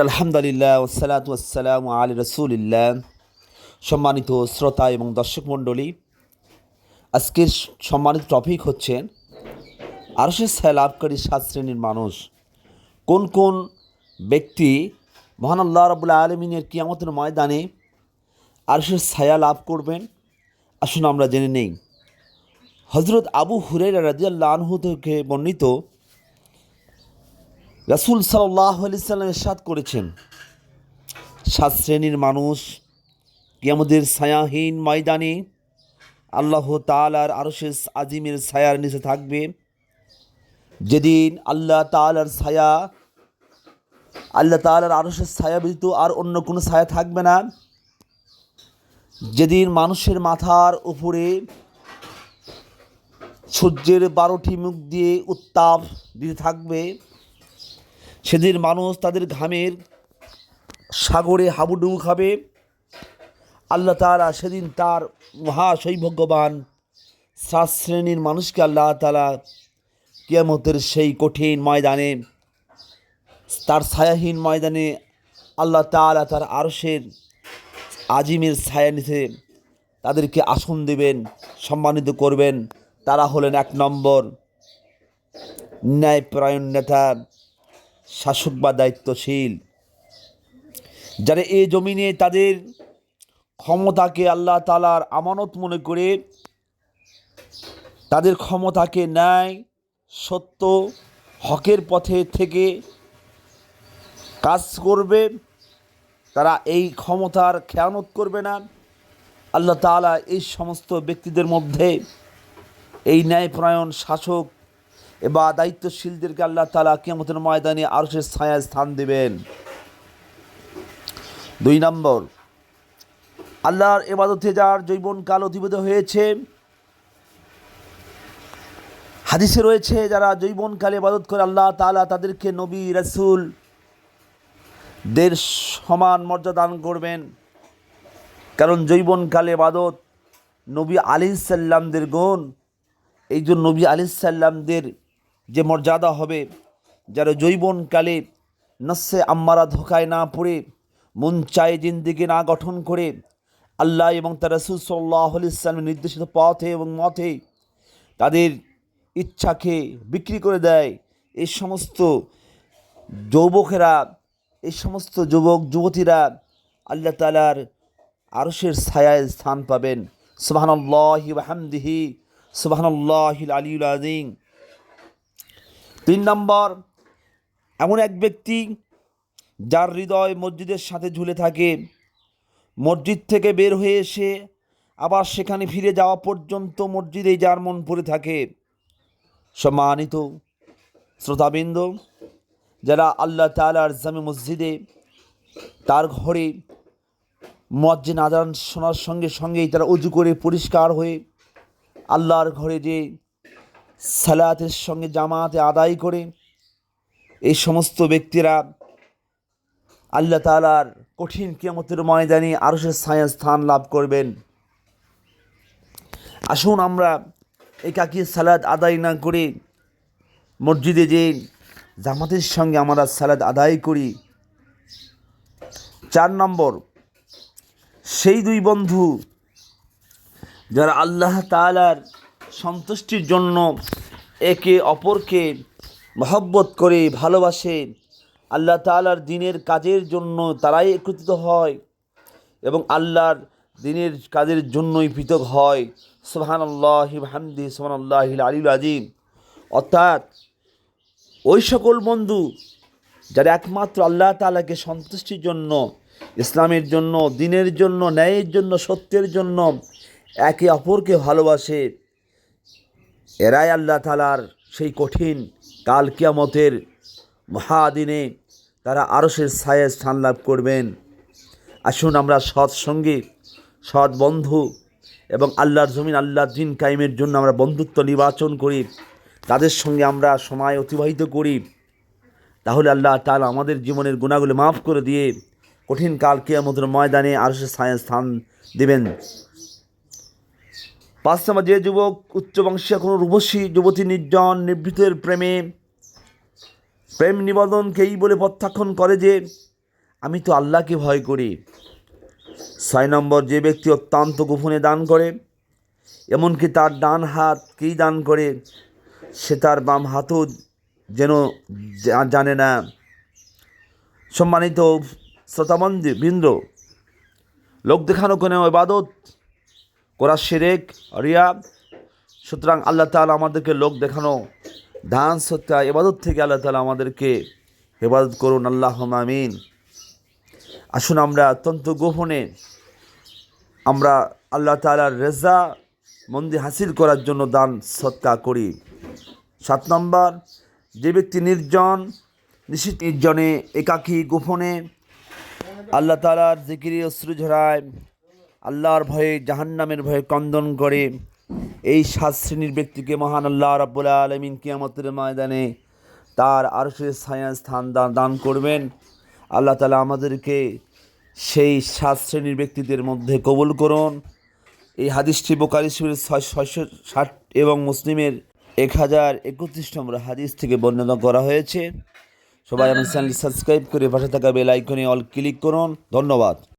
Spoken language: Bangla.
আলহামদুলিল্লাহ ওসালাত ওয়াসালাম আলী রসুলিল্লাহ। সম্মানিত শ্রোতা এবং দর্শক মণ্ডলী, আজকের সম্মানিত টপিক হচ্ছে আরশের ছায়া লাভকারী সাত শ্রেণির মানুষ, কোন কোন ব্যক্তি মহান আল্লাহ রবুল্লা আলমিনের কিয়ামতের ময়দানে আরশের ছায়া লাভ করবেন? আসুন আমরা জেনে নেই। হজরত আবু হুরেরা রাজিয়াল্লাহ আনহু থেকে বর্ণিত রাসুল সাল্লাহ আলিয়াল্লাম এরশাদ করেছেন, সাত শ্রেণির মানুষ কিয়ামতের ছায়াহীন ময়দানে আল্লাহ তাল তালার আরশেষ আজিমের ছায়ার নিচে থাকবে। যেদিন আল্লাহ তালার ছায়া, আল্লাহ তাল তালার আরশের ছায়া ব্যতীত আর অন্য কোনো ছায়া থাকবে না। যেদিন মানুষের মাথার উপরে সূর্যের বারোটি মুখ দিয়ে উত্তাপ দিতে থাকবে সেদিন মানুষ তাদের ঘামের সাগরে হাবুডুবু খাবে। আল্লাহ তালা সেদিন তার মহা সৌভাগ্যবান সাত শ্রেণির মানুষকে আল্লাহ তালা কিয়ামতের সেই কঠিন ময়দানে, তার ছায়াহীন ময়দানে আল্লাহ তালা তার আরশের আজিমের ছায়া নিতে তাদেরকে আসন দেবেন, সম্মানিত করবেন। তারা হলেন এক নম্বর ন্যায়পরায়ণ নেতা। শাসক বা দায়িত্বশীল। যারা এই জমিনে তাদের ক্ষমতাকে আল্লাহ তালার আমানত মনে করে, তাদের ক্ষমতাকে ন্যায়, সত্য, হকের পথে থেকে কাজ করবে, তারা এই ক্ষমতার খেয়ানত করবে না। আল্লাহ তালা এই সমস্ত ব্যক্তিদের মধ্যে এই ন্যায়প্রায়ণ শাসক বা দায়িত্বশীলদেরকে আল্লাহ তালা কেমতের ময়দানে আরও সে ছায়া স্থান দেবেন। দুই নম্বর, আল্লাহর এবাদতে যার জৈবনকাল অতিবাহিত হয়েছে, হাদিসে রয়েছে, যারা জৈবনকালে ইবাদত করে আল্লাহ তালা তাদেরকে নবী, রসুল দের সমান মর্যাদা দান করবেন। কারণ জৈবনকালে ইবাদত নবী আলি সাল্লামদের গুণ, এই জন্য নবী আলি সাল্লামদের যে মর্যাদা হবে, যারা জৈবনকালে নস্যে আম্মারা ধোকায় না পড়ে, মন চায় জিন্দিগি না গঠন করে, আল্লাহ এবং তার রসুল সাল্লাহ ইসলামের নির্দেশিত পথে এবং মতে তাদের ইচ্ছাকে বিক্রি করে দেয়। এই সমস্ত যৌবকেরা এই সমস্ত যুবক, যুবতীরা আল্লাহ তালার আরশের ছায়ায় স্থান পাবেন। সুবাহান্লাহি হামদিহি সুবাহান্লাহিল আলিউল আদিম তিন নম্বর, এমন এক ব্যক্তি যার হৃদয় মসজিদের সাথে ঝুলে থাকে। মসজিদ থেকে বের হয়ে এসে আবার সেখানে ফিরে যাওয়া পর্যন্ত মসজিদেই যার মন পড়ে থাকে। সম্মানিত শ্রোতাবৃন্দ, যারা আল্লাহ তালার জামে মসজিদে তার ঘরে মজ্জিন আদান শোনার সঙ্গে সঙ্গেই তারা উজু করে পরিষ্কার হয়ে আল্লাহর ঘরে যে সালাতের সঙ্গে জামাতে আদায় করে এই সমস্ত ব্যক্তিরা আল্লাহ তালার কঠিন কিয়ামতের ময়দানে আরও সে ছায়া স্থান লাভ করবেন। আসুন আমরা একাকি সালাদ আদায় না করে মসজিদে যে জামাতের সঙ্গে আমরা সালাদ আদায় করি, চার নম্বর, সেই দুই বন্ধু যারা আল্লাহ তালার সন্তুষ্টির জন্য একে অপরকে মহব্বত করে ভালোবাসে। আল্লাহ তালার দিনের কাজের জন্য তারাই একত্রিত হয় এবং আল্লাহর দিনের কাজের জন্যই পৃথক হয়। সোহান আল্লাহ হামদি সোহান আল্লাহ আলিউল আজিম অর্থাৎ ওই সকল বন্ধু যারা একমাত্র আল্লাহ তালাকে সন্তুষ্টির জন্য, ইসলামের জন্য, দিনের জন্য, ন্যায়ের জন্য, সত্যের জন্য একে অপরকে ভালোবাসে। এরাই আল্লাহ তালার সেই কঠিন কাল কিয়ামতের মহাদিনে তারা আরসের ছায়া স্থান লাভ করবেন। আসুন আমরা সৎসঙ্গে সৎ বন্ধু এবং আল্লাহর জমিন, আল্লাহর দিন কায়েমের জন্য আমরা বন্ধুত্ব নির্বাচন করি। তাদের সঙ্গে আমরা সময় অতিবাহিত করি। তাহলে আল্লাহ তালা আমাদের জীবনের গুণাগুলি মাফ করে দিয়ে কঠিন কাল কেয়ামতের ময়দানে আরসের ছায়া স্থান দেবেন। পাঁচ যে যুবক, উচ্চ বংশীয় কোনো রূপসী যুবতী নির্জন নিবৃতের প্রেমে। প্রেম নিবেদনকে এই বলে প্রত্যাখ্যান করে যে, আমি তো আল্লাহকে ভয় করি। ছয় নম্বর যে ব্যক্তি অত্যন্ত গোপনে দান করে, এমনকি তার ডান হাত হাতকেই দান করে, সে তার বাম হাতও যেন জানে না। সম্মানিত শ্রোতামন্দি বৃন্দ, লোক দেখানো কোনো ইবাদত করা সেরেক রিয়া সুতরাং আল্লাহ তাআলা আমাদেরকে লোক দেখানো, দান সত্যা এবাদত থেকে আল্লাহ তালা আমাদেরকে হেফাজত করুন। আল্লাহ আমিন। আসুন আমরা অত্যন্ত গোপনে আমরা আল্লাহ তাআলার রেজা মন্দি হাসিল করার জন্য দান সৎকা করি। সাত নম্বর, যে ব্যক্তি নির্জন নিশ্চিত নির্জনে, একাকী গোপনে আল্লাহ তালার জিকিরি অশ্রু ঝরায় আল্লাহর ভয়ে, জাহান্নামের ভয়ে কন্দন করে এই সাত শ্রেণির ব্যক্তিকে মহান আল্লাহ রাব্বুল আলমিন কিয়ামতের ময়দানে তার আরশের ছায়া স্থান দান করবেন। আল্লাহ তালা আমাদেরকে সেই সাত শ্রেণির ব্যক্তিদের মধ্যে কবুল করুন। এই হাদিসটি বোকারি শরীফের ছয় ছয়শো ষাট এবং মুসলিমের এক হাজার একত্রিশ নম্বর হাদিস থেকে বর্ণনা করা হয়েছে। সবাই আমার চ্যানেল সাবস্ক্রাইব করে পাশে থাকা বেল আইকনে অল ক্লিক করুন। ধন্যবাদ।